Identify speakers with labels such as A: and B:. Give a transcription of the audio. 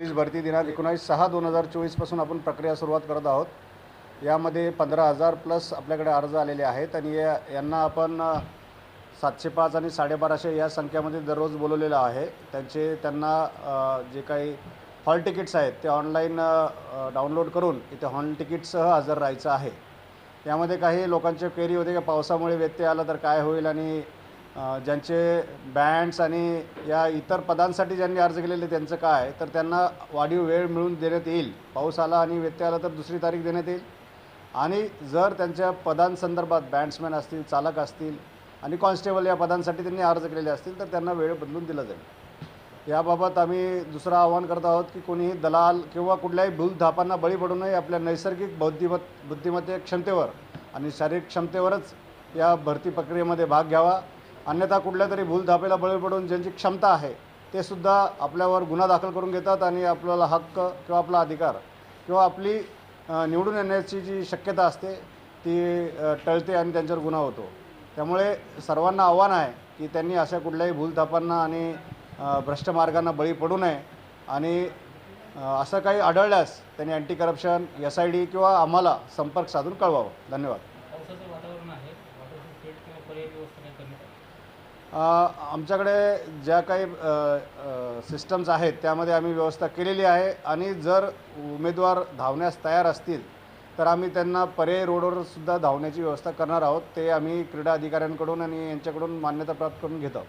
A: Police भरती दिनात एकोणावीस सहा दोन हजार चोवीसपासून आपण प्रक्रिया सुरुवात करत आहोत. यामध्ये पंधरा हजार प्लस आपल्याकडे अर्ज आलेले आहेत आणि या यांना आपण सातशे पाच आणि साडेबाराशे या संख्यामध्ये दररोज बोलवलेलं आहे. त्यांचे त्यांना जे काही हॉल तिकीट्स आहेत ते ऑनलाईन डाउनलोड करून इथे हॉल तिकीटसह हजर राहायचं आहे. यामध्ये काही लोकांच्या क्वेरी होते की? पावसामुळे व्यत्यय आला तर काय होईल आणि ज्यांचे बँड्स आणि या इतर पदांसाठी ज्यांनी अर्ज केलेले त्यांचं काय तर त्यांना वाढीव वेळ मिळून देण्यात येईल. पाऊस आला आणि व्यत्यय आला तर दुसरी तारीख देण्यात येईल. आणि जर त्यांच्या पदांसंदर्भात बँड्समॅन असतील चालक असतील आणि कॉन्स्टेबल या पदांसाठी त्यांनी अर्ज केलेले असतील तर त्यांना वेळ बदलून दिला जाईल. याबाबत आम्ही दुसरं आवाहन करत आहोत की कोणीही दलाल किंवा कुठल्याही भूलधापांना बळी पडू नये आपल्या नैसर्गिक बौद्धिमत बुद्धिमत्ते क्षमतेवर आणि शारीरिक क्षमतेवरच या भरती प्रक्रियेमध्ये भाग घ्यावा. अन्यथा कुठल्या तरी भूलधापेला बळी पडून ज्यांची क्षमता आहे ते सुद्धा आपल्यावर गुन्हा दाखल करून घेतात आणि आपल्याला हक्क किंवा आपला अधिकार किंवा आपली निवडून येण्याची जी शक्यता असते ती टळते आणि त्यांच्यावर गुन्हा होतो. त्यामुळे सर्वांना आव्हान आहे की त्यांनी अशा कुठल्याही भूलथापांना आणि भ्रष्ट मार्गांना बळी पडू नये आणि असं काही आढळल्यास त्यांनी anti corruption S I D किंवा आम्हाला संपर्क साधून कळवावं. धन्यवाद. आमच्याकडे ज्या काही सिस्टम्स आहेत त्यामध्ये आम्ही व्यवस्था केलेली आहे. आणि जर उमेदवार धावण्यास तयार असतील तर आम्ही त्यांना पर्यायी रोडवर सुद्धा धावण्याची व्यवस्था करणार आहोत. ते आम्ही क्रीडा अधिकाऱ्यांकडून आणि यांच्याकडून मान्यता प्राप्त करून घेत आहोत.